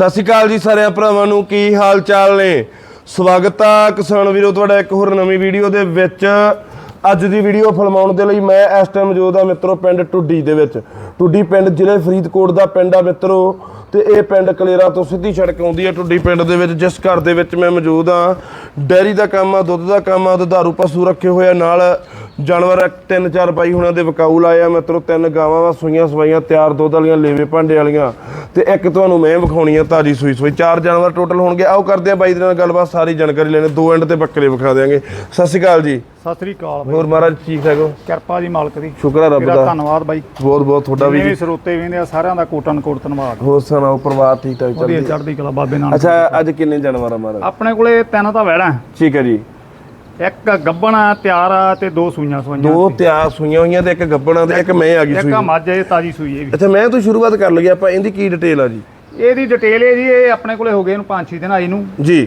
ਸਤਿ ਸ਼੍ਰੀ ਅਕਾਲ ਜੀ ਸਾਰਿਆਂ ਭਰਾਵਾਂ ਨੂੰ, ਕੀ ਹਾਲ ਚਾਲ ਨੇ? ਸਵਾਗਤ ਆ ਕਿਸਾਨ ਵੀਰੋ, ਤੁਹਾਡਾ ਇੱਕ ਹੋਰ ਨਵੀਂ ਵੀਡੀਓ ਦੇ ਵਿੱਚ। ਅੱਜ ਦੀ ਵੀਡੀਓ ਫਿਲਮਾਉਣ ਦੇ ਲਈ ਮੈਂ ਇਸ ਟਾਈਮ ਮੌਜੂਦ ਆ ਮਿੱਤਰੋ ਪਿੰਡ ਟੁੱਡੀ ਦੇ ਵਿੱਚ। ਟੁੱਡੀ ਪਿੰਡ ਜ਼ਿਲ੍ਹੇ ਫਰੀਦਕੋਟ ਦਾ ਪਿੰਡ ਆ ਮਿੱਤਰੋ, ਤੇ ਇਹ ਪਿੰਡ ਕਲੇਰਾ ਤੋਂ ਸਿੱਧੀ ਸੜਕ ਆਉਂਦੀ ਆ ਟੁੱਡੀ ਪਿੰਡ ਦੇ ਵਿੱਚ, ਜਿਸ ਘਰ ਦੇ ਵਿੱਚ ਮੈਂ ਮੌਜੂਦ ਆ। ਡੈਰੀ ਦਾ ਕੰਮ ਆ, ਦੁੱਧ ਦਾ ਕੰਮ ਆ ਦੁਧਾਰੂ ਪਸ਼ੂ ਰੱਖੇ ਹੋਏ ਆ ਨਾਲ। ਜਾਨਵਰ ਤਿੰਨ ਚਾਰ ਬਾਈ ਹੁਣਾਂ ਦੇ ਵਿਕਾਊ ਲਾਏ ਆ ਮਿੱਤਰੋ ਤਿੰਨ ਗਾਵਾਂ ਵਾ ਸੂਈਆਂ ਸਵਾਈਆਂ ਤਿਆਰ ਦੁੱਧ ਵਾਲੀਆਂ ਲੇਵੇ ਭਾਂਡੇ ਵਾਲੀਆਂ। ਤੇ ਇੱਕ ਤੁਹਾਨੂੰ ਮੈਂ ਵਿਖਾਉਣੀ ਆ ਤਾਜੀ ਸੂਈ ਸੂਈ ਚਾਰ ਜਾਨਵਰ ਟੋਟਲ ਹੋਣਗੇ। ਆਓ ਕਰਦੇ ਆ ਬਾਈ ਦੇ ਨਾਲ ਗੱਲਬਾਤ ਸਾਰੀ ਜਾਣਕਾਰੀ ਲੈਣੇ। ਦੋ ਐਂਡ ਤੇ ਬੱਕਰੇ ਵਿਖਾ ਦਿਆਂਗੇ। ਸਤਿ ਸ਼੍ਰੀ ਅਕਾਲ ਜੀ। ਸਤਿ ਸ੍ਰੀ ਅਕਾਲ ਬਾਈ। ਹੋਰ ਮਹਾਰਾਜ ਠੀਕ ਠਾਕ ਹੋ? ਕਿਰਪਾ ਜੀ ਮਾਲਕ ਦੀ। ਸ਼ੁਕਰ ਆ ਰੱਬ ਦਾ। ਧੰਨਵਾਦ ਬਾਈ। ਬਹੁਤ ਬਹੁਤ ਤੁਹਾਡਾ ਵੀ। ਵੀ ਸਰੋਤੇ ਵੇਂਦੇ ਆ ਸਾਰਿਆਂ ਦਾ ਕੋਟਨ ਕੋਟ ਧੰਨਵਾਦ। ਹੋਰ ਸੁਣਾਓ ਪਰਿਵਾਰ ਠੀਕ ਠਾਕ ਚੱਲਦੀ? ਚੜ੍ਹਦੀ ਕਲਾ ਬਾਬੇ ਨਾਲ ਅੱਛਾ ਅੱਜ ਕਿੰਨੇ ਜਾਨਵਰ ਆ ਮਹਾਰਾਜ? ਆਪਣੇ ਕੋਲੇ ਤਿੰਨ ਤਾਂ ਵੈੜਾਂ। ਠੀਕ ਹੈ ਜੀ। ਇੱਕ ਗੱਬਣ ਤਿਆਰ ਆ ਤੇ ਦੋ ਸੂਈਆਂ ਸੂਈਆਂ ਦੋ ਤਿਆਰ ਸੂਈਆਂ ਹੋਈਆਂ ਤੇ ਇੱਕ ਗੱਬਣਾ ਤੇ ਇੱਕ ਮੈਂ ਆ ਗਈ ਇੱਕ ਸੂਈ। ਆ ਮੱਝ ਇਹ ਤਾਜੀ ਸੂਈ ਇਹ ਵੀ। ਅੱਛਾ ਮੈਂ ਤੋਂ ਸ਼ੁਰੂਆਤ ਕਰ ਲਈਏ ਆਪਾਂ ਇਹਦੀ ਕੀ ਡਿਟੇਲ ਆ ਜੀ? ਇਹਦੀ ਡਿਟੇਲ ਇਹ ਜੀ ਇਹ ਆਪਣੇ ਕੋਲੇ ਹੋ ਗਏ ਇਹਨੂੰ 5-6 ਦਿਨ ਆਈ ਨੂੰ। ਜੀ।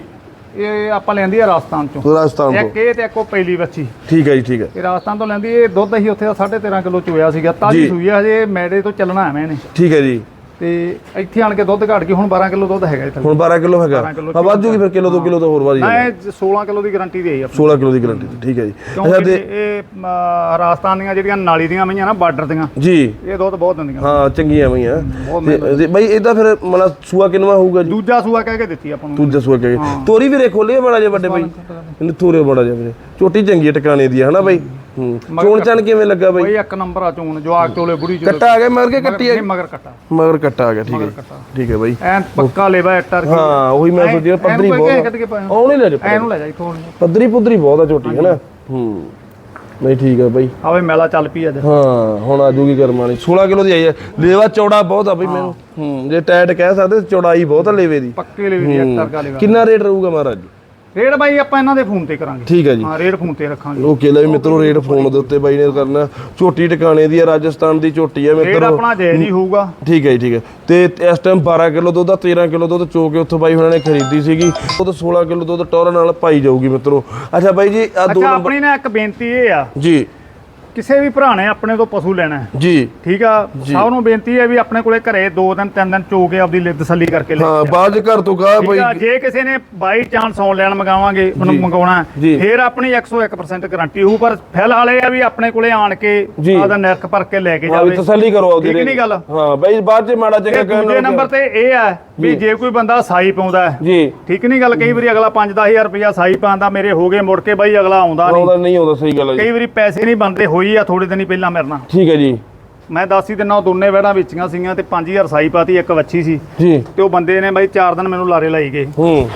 ਇਹ ਆਪਾਂ ਲੈਂਦੀ ਆ ਰਾਜਸਥਾਨ ਚੋਂ। ਰਾਜਸਥਾਨ ਇੱਕ ਤੋਂ ਇਹ ਤੇ ਇੱਕ ਪਹਿਲੀ ਬੱਚੀ ਠੀਕ ਹੈ ਜੀ ਠੀਕ ਹੈ ਇਹ ਰਾਜਸਥਾਨ ਤੋਂ ਲੈਂਦੀ ਇਹ ਦੁੱਧ ਅਸੀਂ ਉੱਥੇ ਦਾ 13.5 ਕਿਲੋ ਚੋਇਆ ਸੀਗਾ। ਤਾਜੀ ਸੂਈ ਆ ਹਜੇ ਮੈਡੇ ਤੋਂ ਚੱਲਣਾ ਐਵੇਂ ਨੇ ਠੀਕ ਹੈ ਜੀ। ਤੇ ਇੱਥੇ ਆਣ ਕੇ ਦੁੱਧ ਘਟ ਗਈ ਹੁਣ 12 ਕਿਲੋ ਦੁੱਧ ਹੈਗਾ ਇੱਥੇ ਹੁਣ 12 ਕਿਲੋ ਹੈਗਾ। 12 ਕਿਲੋ ਆ ਵੱਧ ਜੂਗੀ ਫਿਰ ਕਿਲੋ 2 ਕਿਲੋ ਤਾਂ ਹੋਰ ਵੱਧ ਜਾਊਗਾ। ਇਹ 16 ਕਿਲੋ ਦੀ ਗਾਰੰਟੀ ਦੇ ਆਪਣੀ। 16 ਕਿਲੋ ਦੀ ਗਾਰੰਟੀ ਠੀਕ ਹੈ ਜੀ। ਅੱਛਾ ਕਿਉਂਕਿ ਤੇ ਇਹ ਅਮ, ਰਾਜਸਥਾਨ ਦੀਆਂ ਜਿਹੜੀਆਂ ਨਾਲੀ ਦੀਆਂ ਮਈਆਂ ਨਾ ਬਾਰਡਰ ਦੀਆਂ ਜੀ। ਇਹ ਦੁੱਧ ਬਹੁਤ ਦਿੰਦੀਆਂ। ਹਾਂ ਚੰਗੀਆਂ ਬਹੁਤ ਤੇ ਤੇ ਬਈ ਇਹਦਾ ਫਿਰ ਮਤਲਬ ਸੂਆ ਕਿੰਨਵਾ ਹੋਊਗਾ ਜੀ? ਦੂਜਾ ਸੂਆ ਕਹਿ ਕੇ ਦਿੱਤੀ ਆਪਾਂ ਨੂੰ। ਦੂਜਾ ਸੂਆ ਕਹੇ ਤੋਰੀ ਵੀ ਰੇ ਖੋਲੀ ਬੜਾ ਜੇ ਵੱਡੇ ਬਈ? ਇਹਨੂੰ ਤੋਰੇ ਬੜਾ ਜੇ ਵੀਰੇ। ਚੋਟੀ ਚੰਗੀ ਹੈ ਟਿਕਾਣੇ ਦੀ ਹੈ ਹਨਾ ਬਈ? ਹੂੰ। ਚੋਣ ਚਣ ਕਿਵੇਂ ਲੱਗਾ ਬਈ? ਬਈ ਇੱਕ ਨੰਬਰ ਆ ਚੋਣ ਜਵਾਕ ਚੋਲੇ ਬੁੜੀ ਚੋਲੇ। ਕੱਟਾ ਆ ਗਿਆ ਮਰ ਕੇ ਕੱਟੀ ਆ ਨਹੀਂ ਮਗਰ ਕੱਟਾ। ਮਗਰ ਕੱਟਾ ਆ ਗਿਆ ਠੀਕ ਹੈ ਠੀਕ ਹੈ ਬਈ। ਐਨ ਪੱਕਾ ਲੇਵਾ ਐਕਟਰ ਹਾਂ ਉਹੀ ਮੈਂ ਸੋਚਿਆ ਪੱਧਰੀ ਬਹੁਤ ਆਉਣੇ ਲੈ ਜਾ ਐਨੂੰ ਲੈ ਜਾਈ ਥੋੜੀ ਪੱਧਰੀ ਪੁੱਧਰੀ ਬਹੁਤ ਆ ਝੋਟੀ ਹੈ ਨਾ? ਹੂੰ। ਨਹੀਂ ਠੀਕ ਹੈ ਬਈ। ਆਵੇ ਮੇਲਾ ਚੱਲ ਪਈ ਅੱਜ। ਹਾਂ ਹੁਣ ਆ ਜੂਗੀ ਕਰਮ ਵਾਲੀ। 16 ਕਿਲੋ ਦੀ ਆਈ ਹੈ ਲੇਵਾ ਚੌੜਾ ਬਹੁਤ ਆ ਬਈ ਮੈਨੂੰ। ਹੂੰ ਜੇ ਟਾਇਟ ਕਹਿ ਸਕਦੇ ਚੌੜਾਈ ਬਹੁਤ ਆ ਲੇਵੇ ਦੀ। ਪੱਕੇ ਲੇਵੇ ਦੀ ਐਕਟਰ ਕਾ ਲੇਵਾ ਕਿੰਨਾ ਰੇਟ ਰਹੂਗਾ ਮਹਾਰਾਜ? ਰੇਟ ਬਾਈ ਆਪਾਂ ਇਹਨਾਂ ਦੇ ਫੋਨ ਤੇ ਕਰਾਂਗੇ। ਠੀਕ ਹੈ ਜੀ। ਹਾਂ ਰੇਟ ਫੋਨ ਤੇ ਰੱਖਾਂਗੇ। ਓਕੇ ਲੈ ਵੀ ਮਿੱਤਰੋ ਰੇਟ ਫੋਨ ਦੇ ਉੱਤੇ ਬਾਈ ਨੇ ਕਰਨਾ। ਝੋਟੀ ਟਿਕਾਣੇ ਦੀ ਹੈ ਰਾਜਸਥਾਨ ਦੀ ਝੋਟੀ ਹੈ ਮਿੱਤਰੋ। ਆਪਣਾ ਜਾਇਜ਼ ਹੀ ਹੋਊਗਾ। ਠੀਕ ਹੈ ਜੀ ਠੀਕ ਹੈ। ਤੇ ਇਸ ਟਾਈਮ 12 ਕਿਲੋ ਦੁੱਧ ਆ 13 ਕਿਲੋ ਦੁੱਧ ਚੋ ਕੇ ਉੱਥੋਂ ਬਾਈ ਉਹਨਾਂ ਨੇ ਖਰੀਦੀ ਸੀਗੀ। ਉਹ ਤਾਂ 16 ਕਿਲੋ ਦੁੱਧ ਟੌਰ ਨਾਲ ਪਾਈ ਜਾਊਗੀ ਮਿੱਤਰੋ। ਅੱਛਾ ਬਾਈ ਜੀ ਆ ਦੋ ਅੱਛਾ ਨੰਬਰ ਆਪਣੀ ਨਾ ਇੱਕ ਬੇਨਤੀ ਇਹ ਆ ਜੀ। ਕਿਸੇ ਵੀ ਭਰਾ ਨੇ ਆਪਣੇ ਤੋਂ ਪਸ਼ੂ ਲੈਣਾ ਹੈ। ਜੀ। ਠੀਕ ਆ? ਸਭ ਨੂੰ ਬੇਨਤੀ ਹੈ ਵੀ ਆਪਣੇ ਕੋਲੇ ਘਰੇ ਦੋ ਦਿਨ ਤਿੰਨ ਦਿਨ ਚੋ ਕੇ ਆਪਦੀ ਲਿੱਦ ਤਸੱਲੀ ਕਰਕੇ ਲੈ ਹਾਂ ਬਾਅਦ ਘਰ ਤੋਂ ਕਹਾ ਆ? ਜੇ ਕਿਸੇ ਨੇ ਬਾਈ ਚਾਂਸ ਆਨਲਾਈਨ ਮੰਗਾਵਾਂਗੇ ਉਹਨੂੰ ਮੰਗਾਉਣਾ। ਫਿਰ ਆਪਣੀ 101% ਗਾਰੰਟੀ ਹੋਊ। ਪਰ ਫਿਲਹਾਲ ਇਹ ਆ ਵੀ ਆਪਣੇ ਕੋਲੇ ਆਣ ਕੇ ਜੀ। ਆਦਾ ਨਰਕ ਭਰ ਕੇ ਲੈ ਕੇ ਜਾਵੇ। ਤਸੱਲੀ ਕਰੋ ਆਪਦੀ ਠੀਕ ਰੇਟ। ਨਹੀਂ ਗੱਲ? ਹਾਂ ਬਾਈ ਬਾਅਦ 'ਚ ਮਾੜਾ ਚੰਗਾ ਦੂਜੇ ਨਾਲ ਨੰਬਰ ਤੇ ਇਹ ਆ ਵੀ ਜੇ। ਕੋਈ ਬੰਦਾ ਸਾਈ ਪਾਉਂਦਾ ਜੀ। ਠੀਕ ਨਹੀਂ ਗੱਲ ਕਈ ਵਾਰੀ ਅਗਲਾ 5-10000 ਰੁਪਇਆ ਸਾਈ ਪਾਉਂਦਾ ਮੇਰੇ ਹੋ ਗਏ ਮੁੜ ਕੇ ਬਾਈ ਅਗਲਾ ਆਉਂਦਾ ਨਹੀਂ। ਆਉਂਦਾ ਨਹੀਂ ਆਉਂਦਾ ਸਹੀ ਗੱਲ ਹੈ ਕਈ ਵਾਰੀ ਪੈਸੇ ਨਹੀਂ ਬਣਦੇ ਹੋਈ ਆ ਥੋੜੇ ਦਿਨ ਹੀ ਪਹਿਲਾਂ ਮੇਰੇ ਨਾਲ। ਠੀਕ ਹੈ ਜੀ। ਮੈਂ ਦੱਸ ਹੀ ਦਿਨਾ ਉਹ ਦੋਨੇ ਵਹਿੜਾਂ ਵੇਚੀਆਂ ਸੀਗੀਆਂ ਤੇ 5000 ਸਾਈ ਪਾਤੀ ਇੱਕ ਵੱਛੀ ਸੀ। ਜੀ। ਤੇ ਉਹ ਬੰਦੇ ਨੇ ਬਾਈ 4 ਦਿਨ ਮੈਨੂੰ ਲਾਰੇ ਲਾਈ ਗਏ। ਹੂੰ।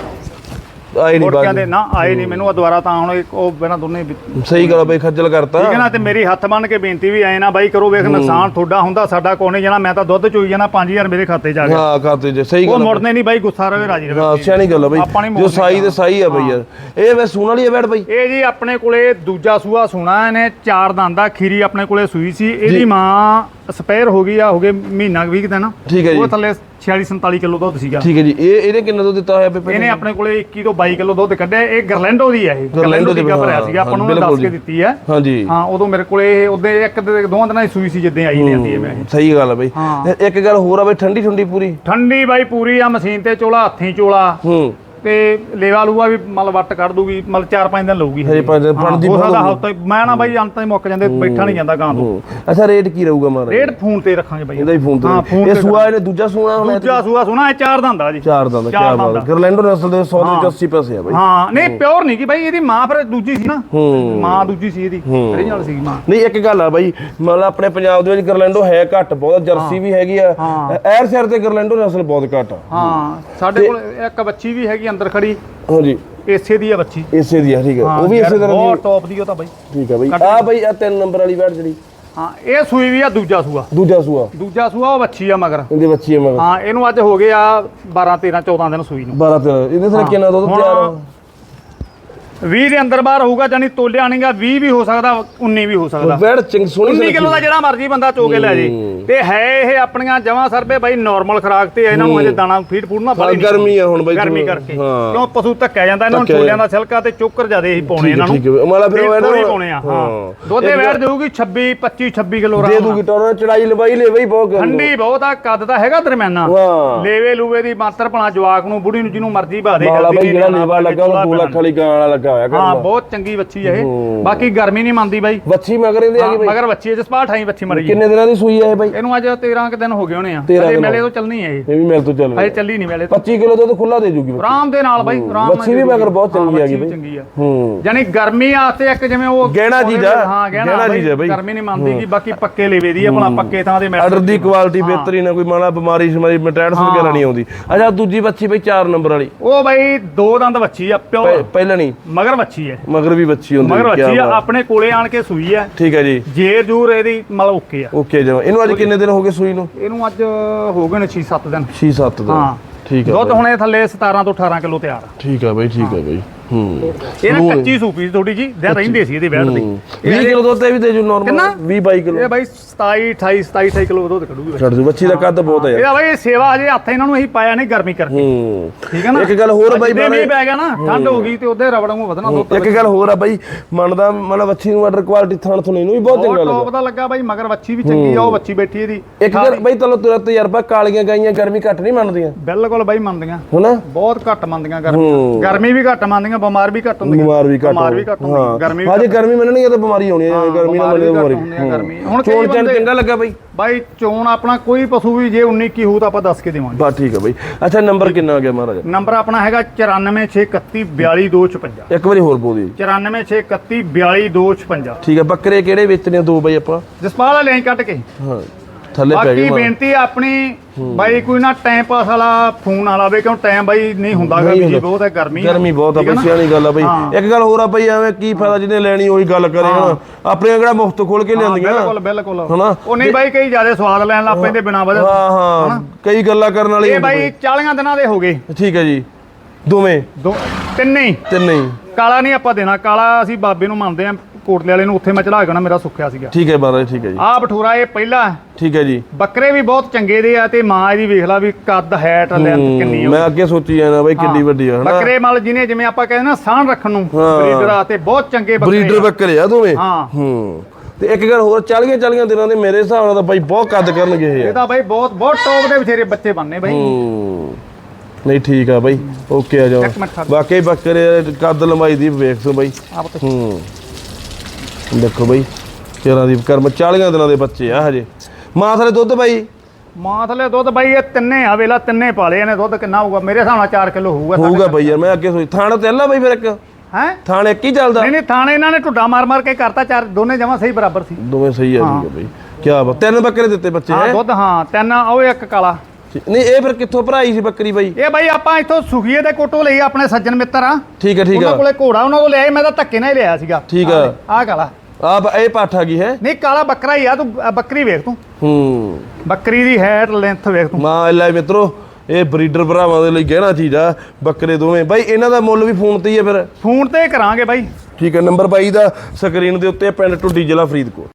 ਆਈ ਨਹੀਂ ਮੁੜ ਬਾਅਦ ਨਾ ਆਏ ਨਹੀਂ ਮੈਨੂੰ ਆ ਦੁਬਾਰਾ ਤਾਂ ਹੁਣ ਇੱਕ ਉਹ ਬਿਨਾਂ ਦੋਨੇ ਵੀ- ਠੀਕ ਸਹੀ ਗੱਲ ਆ ਬਾਈ ਖੱਜਲ ਕਰਤਾ। ਹੈ ਨਾ ਤੇ ਮੇਰੀ ਹੱਥ ਬੰਨ ਕੇ ਬੇਨਤੀ ਵੀ ਆਏ ਨਾ ਬਾਈ ਕਰੋ ਵੇਖ ਨੁਕਸਾਨ ਤੁਹਾਡਾ ਹੁੰਦਾ ਸਾਡਾ ਕੋਈ ਨਹੀਂ ਜਾਣਾ ਮੈਂ ਤਾਂ ਦੁੱਧ ਚੋਈ ਜਾਣਾ 5000 ਮੇਰੇ ਖਾਤੇ 'ਚ ਆ ਗਿਆ। ਹਾਂ ਖਾਤੇ 'ਚ ਸਹੀ ਉਹ ਗੱਲ ਆ। ਮੁੜਨੇ ਨਹੀਂ ਬਾਈ ਗੁੱਸਾ ਰਵੇ ਰਾਜੀ ਰਵੇ। ਹਾਂ ਸਿਆਣੀ ਗੱਲ ਆ ਆਪਾਂ ਜੋ ਮੋੜਨੀ ਸਾਈ ਤੇ ਸਾਈ ਆ ਬਈ ਯਾਰ। ਇਹ ਵੇ ਸੂਣ ਵਾਲੀ ਆ ਬੈਠ ਬਾਈ। ਇਹ ਜੀ ਆਪਣੇ ਕੋਲੇ ਦੂਜਾ ਸੂਆ ਸੁਣਾ ਇਹਨੇ ਚਾਰ ਦੰਦਾ ਖੀਰੀ ਆਪਣੇ ਕੋਲੇ ਸੂਈ ਸੀ ਇਹਦੀ ਮਾਂ ਸਪੇਅਰ ਹੋ ਗਈ ਆ ਹੋ ਗਏ ਮਹੀਨਾ 20 ਦਿਨ। ਠੀਕ ਹੈ ਜੀ। ਉਹ ਥੱਲੇ 46 47 ਕਿਲੋ ਦੁੱਧ ਸੀਗਾ। ਠੀਕ ਹੈ ਜੀ। ਇਹ ਇਹਨੇ ਕਿੰਨਾ ਦੁੱਧ ਦਿੱਤਾ ਹੋਇਆ ਪੇਪਰ ਇਹਨੇ ਆਪਣੇ ਕੋਲੇ 21 ਤੋਂ 22 ਕਿਲੋ ਦੁੱਧ ਕੱਢਿਆ। ਇਹ ਗਰਲੈਂਡੋ ਦੀ ਹੈ ਇਹ। ਗਰਲੈਂਡੋ ਦੀ ਟੀਕਾ ਭਰਿਆ ਸੀਗਾ। ਆਪਾਂ ਨੂੰ ਦੱਸ ਕੇ ਜੀ। ਦਿੱਤੀ ਹੈ ਹਾਂਜੀ। ਹਾਂ ਉਦੋਂ ਮੇਰੇ ਕੋਲੇ ਉਹਦੇ ਇੱਕ ਦੇ ਦੋਵਾਂ ਦਿਨਾਂ ਦੀ ਸੂਈ ਸੀ ਜਿੱਦਾਂ ਆਈ ਲੈਂਦੀ ਹੈ ਮੈਂ। ਇਹ। ਸਹੀ ਗੱਲ ਆ ਬਈ। ਹਾਂ। ਇੱਕ ਗੱਲ ਹੋਰ ਆ ਬਈ ਠੰਡੀ ਠੰਡੀ ਪੂਰੀ? ਠੰਡੀ ਬਾਈ ਪੂਰੀ ਆ ਮਸ਼ੀਨ ਤੇ ਚੋਲਾ ਹੱਥੀਂ ਚੋਲਾ। ਹੂੰ। ਤੇ ਲੇਵਾ ਲੂਆ ਵੀ ਮਤਲਬ ਵੱਟ ਕੱਢ ਦੂਗੀ ਮਤਲਬ 4-5 ਦਿਨ ਲਊਗੀ ਹਜੇ ਪੰਜ ਦਿਨ, ਹੋ ਬਹੁਤ ਹੋਊਗੀ। ਹਫ਼ਤਾ ਮੈਂ ਨਾ ਬਾਈ ਅੰਤ ਹੀ ਮੁੱਕ ਜਾਂਦੇ ਬੈਠਾ ਨਹੀਂ ਜਾਂਦਾ ਗਾਂ ਤੋਂ ਹੂੰ। ਅੱਛਾ ਰੇਟ ਕੀ ਰਹੂਗਾ ਮਾਰਾ ਰੇਟ ਫੋਨ ਤੇ ਰੱਖਾਂਗੇ ਬਾਈ। ਇਹਦਾ ਹੀ ਫੋਨ ਹਾਂ, ਤੇ ਫੋਨ ਇਹ ਤੇ ਸੂਆ ਇਹਨੇ ਦੂਜਾ ਸੂਆ ਹੁਣ ਦੂਜਾ ਸੂਆ ਸੁਣਾ ਇਹ ਚਾਰ ਦੰਦਾ ਜੀ। ਚਾਰ ਦਾ ਕੀ ਚਾਰ ਬਾਤ ਦਾ। ਗਰਲੈਂਡੋ ਨਸਲ ਦੇ 100 ਦੇ 80 ਪੈਸੇ ਆ ਬਈ। ਹਾਂ ਨਹੀਂ ਪਿਓਰ ਨਹੀਂ ਕਿ ਬਾਈ ਇਹਦੀ ਮਾਂ ਫਿਰ ਦੂਜੀ ਸੀ ਨਾ। ਹੂੰ। ਮਾਂ ਦੂਜੀ ਸੀ ਇਹਦੀ। ਓਰੀਜਨਲ ਸੀ ਮਾਂ। ਨਹੀਂ ਇੱਕ ਗੱਲ ਆ ਬਾਈ ਮਤਲਬ ਆਪਣੇ ਪੰਜਾਬ ਦੇ ਵਿੱਚ ਗਰਲੈਂਡੋ ਹੈ ਘੱਟ ਬਹੁਤ ਜਰਸੀ ਵੀ ਹੈਗੀ ਆ। ਹਾਂ। ਐਰ ਸਿਰ ਤੇ ਗਰਲੈਂਡੋ ਨਸਲ ਬਹੁਤ ਘੱਟ ਆ। ਹਾਂ ਸਾਡੇ ਕੋਲ ਇੱਕ ਬੱਚੀ ਵੀ ਹੈਗੀ ਅੰਦਰ ਖੜੀ। ਹਾਂਜੀ। ਏਸੇ ਦੀ ਆ ਬੱਚੀ। ਇਸੇ ਦੀ ਆ ਠੀਕ ਹੈ ਹਾਂ, ਉਹ ਵੀ ਯਾਰ, ਇਸੇ ਤਰ੍ਹਾਂ ਬਹੁਤ ਦੀ ਟੌਪ ਦੀ ਉਹ ਤਾਂ ਬਾਈ। ਠੀਕ ਹੈ ਬਾਈ। ਆ ਬਾਈ ਆ ਤਿੰਨ ਨੰਬਰ ਵਾਲੀ ਬੈਠ ਜਿਹੜੀ। ਹਾਂ ਇਹ ਸੂਈ ਵੀ ਆ ਦੂਜਾ ਸੂਆ। ਦੂਜਾ ਸੂਆ। ਦੂਜਾ ਸੂਆ ਉਹ ਬੱਚੀ ਆ ਮਗਰ। ਇਹਦੇ ਬੱਚੀ ਮਗਰ। ਹਾਂ ਇਹਨੂੰ ਅੱਜ ਹੋ ਗਏ ਆ 12 13 14 ਦਿਨ ਸੂਈ ਨੂੰ। 12 13 ਇਹਦੇ ਥਲੇ ਕਿੰਨਾ ਦੁੱਧ ਹੁਣ ਤਿਆਰ ਆ? 20 ਦੇ ਅੰਦਰ ਬਾਹਰ ਹੋਊਗਾ ਜਾਨੀ ਤੋਲਿਆ ਨਹੀਂਗਾ 20 ਵੀ ਹੋ ਸਕਦਾ 19 ਵੀ ਹੋ ਸਕਦਾ। ਵੈੜ ਚੰਗ ਸੋਹਣੀ 19 ਕਿਲੋ ਦਾ ਜਿਹੜਾ ਮਰਜ਼ੀ ਬੰਦਾ ਚੋ ਕੇ ਲੈ ਜੇ। ਤੇ ਹੈ ਇਹ ਆਪਣੀਆਂ ਜਮਾਂ ਸਰਬੇ ਬਾਈ ਨਾਰਮਲ ਖਰਾਕ ਤੇ ਇਹਨਾਂ ਨੂੰ ਅਜੇ ਦਾਣਾ ਫੀਡ ਫੂਡ ਨਾ ਹਾਂ, ਗਰਮੀ ਆ ਹੁਣ ਬਾਈ ਗਰਮੀ ਕਰਕੇ। ਕਿਉਂ ਪਸ਼ੂ ਧੱਕਿਆ ਜਾਂਦਾ ਇਹਨਾਂ ਨੂੰ ਛੋਲਿਆਂ ਦਾ ਛਿਲਕਾ ਤੇ ਚੋਕਰ ਜਿਆਦੇ ਹੀ ਪਾਉਣੇ ਇਹਨਾਂ ਨੂੰ। ਠੀਕ ਹੈ। ਮਾਲਾ ਫਿਰ ਹੈ ਨਾ- ਪਾਉਣੇ ਆ ਹਾਂ। ਦੁੱਧ ਵੈਟ ਦੇਊਗੀ 26 25 26 ਕਿਲੋ ਦੇ ਦੂਗੀ ਟੋਰਾ ਚੜਾਈ ਲਵਾਈ ਲੈ ਬਈ ਬਹੁਤ ਠੰਡੀ ਬਹੁਤ ਆ ਕੱਦ ਤਾਂ ਹੈਗਾ ਦਰਮਿਆਨਾ। ਲੇਵੇ ਲੂਵੇ ਦੀ ਮਾਤਰ ਭਲਾ ਜਵਾਕ ਨੂੰ ਬੁੜੀ ਨੂੰ ਜਿਹਨੂੰ ਮਰਜ਼ੀ ਬਾ ਦੇ ਮਾਲਾ ਜਲਦੀ ਬਈ ਨਹੀਂ ਲੱਗਾ ਉਹ 2 ਲੱਖ ਵਾਲੀ ਗਾਂ ਵਾਲਾ ਲੱਗਾ ਹੋਇਆ ਹਾਂ ਬਹੁਤ ਚੰਗੀ ਬੱਚੀ ਆ ਇਹ ਹੂੰ। ਬਾਕੀ ਗਰਮੀ ਨਹੀਂ ਮੰਨਦੀ ਬਾਈ। ਵੱਛੀ ਮਗਰ ਇਹਦੇ ਆ ਗਈ ਬਈ। ਮਗਰ ਬੱਚੀ ਜਸਪਾਲ ਠਾਈ ਬੱਚੀ ਮਰੀ ਹੈ। ਕਿੰਨੇ ਦਿਨਾਂ ਦੀ ਸੂਈ ਹੈ ਇਹ ਬਈ? ਇਹਨੂੰ ਅੱਜ 13 ਕੁ ਦਿਨ ਹੋ ਗਏ ਹੋਣੇ ਆ। 13 ਹਜੇ ਦਿਨ ਮੇਲੇ ਤੋਂ ਚੱਲਣੀ ਹੈ ਇਹ। ਇਹ ਵੀ ਮੇਰੇ ਤੋਂ ਚੱਲ ਹਜੇ ਰਹੀ ਚੱਲੀ ਨਹੀਂ ਮੇਲੇ ਤੋਂ। 25 ਕਿਲੋ ਦੁੱਧ ਖੁੱਲਾ ਦੇ ਜੂਗੀ ਆਰਾਮ ਦੇ ਨਾਲ ਬਾਈ ਆਰਾਮ ਬੱਚੀ ਵੀ ਮਗਰ ਬਹੁਤ ਚੰਗੀ ਆ ਗਈ ਬਈ। ਚੰਗੀ ਆ। ਹੂੰ। ਯਾਨੀ ਗਰਮੀ ਆਤੇ ਇੱਕ ਜਿਵੇਂ ਉਹ ਗਹਿਣਾ ਆ, ਵਿੱਚ- ਹਾਂ ਗਹਿਣਾ ਚੀਜ਼ ਆ ਬਾਈ। ਗਰਮੀ ਨਹੀਂ ਮੰਨਦੀ ਕਿ ਬਾਕੀ ਪੱਕੇ ਲੇਵੇ ਦੀ ਆ ਭਲਾ ਪੱਕੇ ਥਾਂ ਦੇ ਆਰਡਰ ਦੀ ਕੁਆਲਿਟੀ ਬਿਹਤਰੀ ਨਾ ਕੋਈ ਮਾਲਾ ਬਿਮਾਰੀ ਸ਼ਮਾਰੀ ਮਟੈਟਸ ਵਗੈਰਾ ਨਹੀਂ ਆਉਂਦੀ। ਅੱਛਾ ਦੂਜੀ ਬੱਚੀ ਬਈ 4 ਨੰਬਰ ਵਾਲੀ। ਉਹ ਬਾਈ ਦੋ ਦੰਦ ਬੱਚੀ ਆ ਪਿਓ ਪਹਿ- ਪਹਿਲਾਂ ਨਹੀਂ। ਮਗਰ ਬੱਚੀ ਹੈ ਮਗਰ ਵੀ ਬੱਚੀ ਹੁੰਦੀ ਹੈ, ਆ ਬਾਤ। ਆਪਣੇ ਕੋਲੇ ਆਣ ਕੇ ਸੂਈ ਆ ਠੀਕ ਹੈ ਜੀ। ਜੇਰ ਜੂਰ ਇਹਦੀ ਮਤਲਬ ਓਕੇ ਆ। ਓਕੇ ਜਮਾ ਇਹਨੂੰ ਅੱਜ ਕਿੰਨੇ ਦਿਨ ਹੋ ਗਏ ਸੂਈ ਨੂੰ? ਇਹਨੂੰ ਅੱਜ ਹੋ ਗਏ ਨੇ 6-7 ਦਿਨ। 6-7 ਦਿਨ। ਹਾਂ। ਠੀਕ ਹੈ ਦੁੱਧ ਬਾਈ। ਹੁਣੇ ਥੱਲੇ 17 ਤੋਂ 18 ਕਿਲੋ ਤਿਆਰ ਆ। ਠੀਕ ਹੈ ਬਈ ਠੀਕ ਹੈ। ਬਈ। ਹੂੰ। ਇਹ ਨਾ ਕੱਚੀ ਸੂਪੀ ਥੋੜੀ ਜੀ ਦਿਨ ਰਹਿੰਦੇ ਸੀ ਇਹਦੇ ਬੈਠ ਦੀ 20 ਕਿਲੋ ਦੁੱਧ ਇਹ ਵੀ ਦੇ ਜੂ ਨਾਰਮਲ ਕਿੰਨਾ? 20 22 ਕਿਲੋ। ਇਹ ਬਾਈ 27 28 27 28 ਕਿਲੋ ਦੁੱਧ ਕੱਢੂਗੀ ਛੱਡ ਦੂ ਬੱਚੀ ਦਾ ਕੱਦ ਬਹੁਤ ਹੈ ਯਾਰ। ਇਹਦਾ ਬਾਈ ਸੇਵਾ ਹਜੇ ਹੱਥ ਇਹਨਾਂ ਨੂੰ ਅਸੀਂ ਪਾਇਆ ਨਹੀਂ ਗਰਮੀ ਕਰਕੇ। ਹੂੰ। ਠੀਕ ਹੈ ਨਾ? ਇੱਕ ਗੱਲ ਹੋਰ ਬਾਈ ਮੀਂਹ ਪੈ ਗਿਆ ਨਾ ਠੰਡ ਹੋ ਗਈ ਤੇ ਉਹਦੇ ਰਬੜ ਨੂੰ ਵਧਣਾ ਦੁੱਧ ਇੱਕ ਗੱਲ ਹੋਰ ਆ ਬਾਈ ਮੰਨਦਾ ਮਤਲਬ ਅੱਛੀ ਨੂੰ ਆਰਡਰ ਕੁਆਲਿਟੀ ਥਣ ਥੁਣੇ ਨੂੰ ਵੀ ਬਹੁਤ ਚੰਗਾ ਬਹੁਤ ਲੱਗਾ ਦਾ ਲੱਗਾ ਬਾਈ ਮਗਰ ਬੱਚੀ ਵੀ ਚੰਗੀ ਆ ਉਹ ਬੱਚੀ ਬੈਠੀ ਇਹਦੀ। ਇੱਕ ਗੱਲ ਬਾਈ ਤਲੋ ਤੇਰਾ ਤਜਰਬਾ ਕਾਲੀਆਂ ਗਾਈਆਂ ਗਰਮੀ ਘੱਟ ਨਹੀਂ ਮੰਨਦੀਆਂ। ਬਿਲਕੁਲ ਬਾਈ ਮੰਨਦੀਆਂ। ਹਨਾ? ਬਹੁਤ ਘੱਟ ਮੰਨਦੀਆਂ। ਗਰਮੀ ਗਰਮੀ ਵੀ ਘੱਟ ਮੰਨਦੀਆਂ ਬਿਮਾਰ ਵੀ ਘੱਟ ਹੁੰਦੀਆਂ ਬਿਮਾਰ ਵੀ ਘੱਟ ਬਿਮਾਰ ਵੀ ਘੱਟ ਗਰਮੀ ਵੀ ਹਾਂ ਜੇ ਗਰਮੀ ਮੰਨਣੀ ਹੈ ਤਾਂ ਬਿਮਾਰੀ ਆਉਣੀ ਹੈ ਗਰਮੀ ਨਾਲ ਬਿਮਾਰ ਗਰਮੀ। ਹੁਣ ਚੋਣ ਚੰਨ ਚੰਗਾ ਲੱਗਾ ਬਾਈ। ਬਾਈ ਚੋਣ ਆਪਣਾ ਕੋਈ ਪਸ਼ੂ ਵੀ ਜੇ 19 ਕੀ ਹੋਊ ਤਾਂ ਆਪਾਂ ਦੱਸ ਕੇ ਦੇਵਾਂਗੇ। ਬਸ ਠੀਕ ਹੈ ਬਾਈ। ਅੱਛਾ ਨੰਬਰ ਕਿੰਨਾ ਆ ਗਿਆ ਮਹਾਰਾਜ? ਨੰਬਰ ਆਪਣਾ ਹੈਗਾ 9461422256 ਇੱਕ ਵਾਰੀ ਹੋਰ ਬੋਲ ਦਿਓ ਜੀ। 9461422256 ਠੀਕ ਹੈ ਬੱਕਰੇ ਕਿਹੜੇ ਵੇਚਣੇ ਆ ਦੋ ਬਾਈ ਆਪਾਂ? ਜਸਪਾਲ ਵਾਲੇ ਐਂ ਕੱਟ ਕੇ। ਹਾਂ। ਥੱਲੇ ਪੈ ਬਾਕੀ ਗਏ ਮਾਰ ਬੇਨਤੀ ਆ ਆਪਣੀ ਬਾਈ ਕੋਈ ਨਾ ਟਾਈਮ ਪਾਸ ਵਾਲਾ ਫੋਨ ਵਾਲਾ ਵੇ ਕਿਉਂ ਟਾਈਮ ਬਾਈ ਨਹੀਂ ਹੁੰਦਾ ਗਾ ਨਹੀਂ ਹੁੰਦਾ। ਬਹੁਤ ਹੈ ਗਰਮੀ ਗਰਮੀ ਬਹੁਤ ਆ ਠੀਕ ਹੈ ਬਈ ਨਾ? ਸਿਆਣੀ ਗੱਲ ਆ ਬਈ। ਹਾਂ। ਇੱਕ ਗੱਲ ਹੋਰ ਆ ਬਈ ਐਵੇਂ ਕੀ ਫਾਇਦਾ ਜਿਹਨੇ ਲੈਣੀ ਉਹੀ ਗੱਲ ਕਰੇ ਹਨਾ? ਆਪਣੀਆਂ ਕਿਹੜਾ ਮੁਫਤ ਖੋਲ ਕੇ ਹਾਂ, ਲਿਆਂਦੀਆਂ ਬਿਲਕੁਲ ਬਿਲਕੁਲ। ਹਨਾ? ਉਹ ਨਹੀਂ ਬਾਈ ਕਈ ਜ਼ਿਆਦਾ ਸਵਾਦ ਲੈਣ ਲੱਗ ਪੈਂਦੇ ਬਿਨਾ ਵਜ੍ਹਾ ਤੋਂ। ਹਾਂ ਹਾਂ। ਕਈ ਗੱਲਾਂ ਕਰਨ ਵਾਲੀ ਇਹ ਬਾਈ 40 ਦਿਨਾਂ ਦੇ ਹੋ ਗਏ। ਠੀਕ ਹੈ ਜੀ। ਦੋਵੇਂ? ਦੋ ਤਿੰਨੇ ਹੀ। ਤਿੰਨੇ ਹੀ। ਕਾਲਾ ਨਹੀਂ ਆਪਾਂ ਦੇਣਾ ਕਾਲਾ ਅਸੀਂ ਬਾਬੇ ਨੂੰ ਮੰਨਦੇ ਆ ਕੋਟਲੇ ਵਾਲੇ ਨੂੰ ਉੱਥੇ ਮੈਂ ਚੜਾ ਕੇ ਨਾ ਮੇਰਾ ਸੁੱਖਿਆ ਸੀਗਾ। ਠੀਕ ਹੈ ਮਹਾਰਾਜ ਠੀਕ ਹੈ ਜੀ। ਆਹ ਬਠੂਰਾ ਇਹ ਪਹਿਲਾ। ਠੀਕ ਹੈ ਜੀ। ਬੱਕਰੇ ਵੀ ਬਹੁਤ ਚੰਗੇ ਦੇ ਆ ਤੇ ਮਾਂ ਇਹਦੀ ਵੇਖ ਲਾ ਵੀ ਕੱਦ ਹੈਟ ਲੈਂਥ ਕਿੰਨੀ ਆ। ਮੈਂ ਅੱਗੇ ਸੋਚੀ ਜਾਣਾ ਬਈ ਕਿੰਨੀ ਵੱਡੀ ਆ ਹਨਾ? ਬੱਕਰੇ ਮਲ ਜਿਹਨੇ ਜਿਵੇਂ ਆਪਾਂ ਕਹਿੰਦੇ ਨਾ ਸਾਨ ਰੱਖਣ ਨੂੰ। ਬਰੀਡਰ ਆ ਤੇ ਬਹੁਤ ਚੰਗੇ ਬੱਕਰੇ ਬਰੀਡਰ। ਬੱਕਰੇ ਆ ਦੋਵੇਂ? ਹਾਂ। ਹੂੰ। ਤੇ ਇੱਕ ਗੱਲ ਹੋਰ 40 40 ਦਿਨਾਂ ਦੇ ਮੇਰੇ ਹਿਸਾਬ ਨਾਲ ਤਾਂ ਬਾਈ ਬਹੁਤ ਕੱਦ ਕਰਨਗੇ ਇਹ। ਇਹ ਤਾਂ ਬਾਈ ਬਹੁਤ ਬਹੁਤ ਟੌਪ ਦੇ ਬਥੇਰੇ ਬੱਚੇ ਬਣਨੇ ਬਾਈ। ਨਹੀਂ ਠੀਕ ਆ ਬਾਈ। ਓਕੇ ਆ ਜਾਓ। ਵਾਕਈ ਬੱਕਰੇ ਕੱਦ ਲੰਬਾਈ ਦੀ ਵੇਖ ਸੋ ਬਾਈ। ਹੂੰ। ਦੇਖੋ ਬਾਈ ਕਿਹੜਾ ਦੀ ਕਰਮ 40 ਦਿਨਾਂ ਦੇ ਬੱਚੇ ਆ ਹਜੇ। ਮਾਂ ਥਲੇ ਦੁੱਧ ਬਾਈ? ਮਾਂ ਥਲੇ ਦੁੱਧ ਬਾਈ ਇਹ ਤਿੰਨੇ ਆ ਵੇਲਾ ਤਿੰਨੇ ਪਾਲੇ ਨੇ ਦੁੱਧ ਕਿੰਨਾ ਹੋਊਗਾ? ਮੇਰੇ ਹਿਸਾਬ ਨਾਲ 4 ਕਿਲੋ ਹੋਊਗਾ ਹੋਊਗਾ ਬਾਈ ਯਾਰ ਮੈਂ ਅੱਗੇ ਸੋਚ ਥਾਣਾ ਤੇ ਅੱਲਾ ਬਾਈ ਫਿਰ ਇੱਕ? ਹੈ? ਥਾਣੇ ਹੀ ਚੱਲਦਾ? ਨਹੀਂ ਨਹੀਂ ਥਾਣੇ ਇਹਨਾਂ ਨੇ ਢੁੱਡਾ ਮਾਰ ਮਾਰ ਕੇ ਕਰਤਾ ਚਾਰ ਦੋਨੇ ਜਮਾ ਸਹੀ ਬਰਾਬਰ ਸੀ। ਦੋਵੇਂ ਸਹੀ ਆ ਆ ਬਾਈ। ਕੀ ਬਾਤ ਤਿੰਨ ਬੱਕਰੇ ਦਿੱਤੇ ਬੱਚੇ ਹੈ? ਦੁੱਧ ਹਾਂ ਤਿੰਨ ਉਹ ਇੱਕ ਕਾਲਾ। ਨਹੀਂ ਇਹ ਫਿਰ ਕਿੱਥੋਂ ਭਰਾਈ ਸੀ ਬੱਕਰੀ ਬਾਈ? ਇਹ ਬਾਈ ਆਪਾਂ ਇੱਥੋਂ ਸੁਖੀਏ ਦੇ ਕੋਟੋਂ ਲਈ ਆਪਣੇ ਸੱਜਣ ਮਿੱਤਰ ਆ। ਠੀਕ ਹੈ ਠੀਕ ਉਹਨਾਂ ਆ ਕੋਲੇ ਘੋੜਾ ਉਹਨਾਂ ਕੋਲ ਲਿਆਏ ਮੈਂ ਤਾਂ ਧੱਕੇ ਨਾਲ ਹੀ ਲਿਆ ਸੀਗਾ। ਠੀਕ ਆ। ਆਹ ਕਾਲਾ। ਆ ਇਹ ਪਾਠ ਆ ਗਈ ਹੈ? ਨਹੀਂ ਕਾਲਾ ਬੱਕਰਾ ਹੀ ਆ ਤੂੰ ਅ, ਬੱਕਰੀ ਵੇਖ ਤੂੰ। ਹੂੰ। ਬੱਕਰੀ ਦੀ ਹੈਟ ਲੈਂਥ ਵੇਖ ਤੂੰ। ਮਾਂ ਲੈ ਮਿੱਤਰੋ ਇਹ ਬਰੀਡਰ ਭਰਾਵਾਂ ਦੇ ਲਈ ਗਹਿਣਾ ਚੀਜ਼ ਆ ਬੱਕਰੇ ਦੋਵੇਂ। ਬਾਈ ਇਹਨਾਂ ਦਾ ਮੁੱਲ ਵੀ ਫੋਨ ਤੇ ਹੀ ਹੈ ਫਿਰ। ਫੋਨ ਤੇ ਕਰਾਂਗੇ ਬਾਈ। ਠੀਕ ਹੈ ਨੰਬਰ ਬਾਈ ਦਾ ਸਕਰੀਨ ਦੇ ਉੱਤੇ ਪਿੰਡ ਟੁੱਡੀ ਜ਼ਿਲ੍ਹਾ ਫਰੀਦਕੋਟ।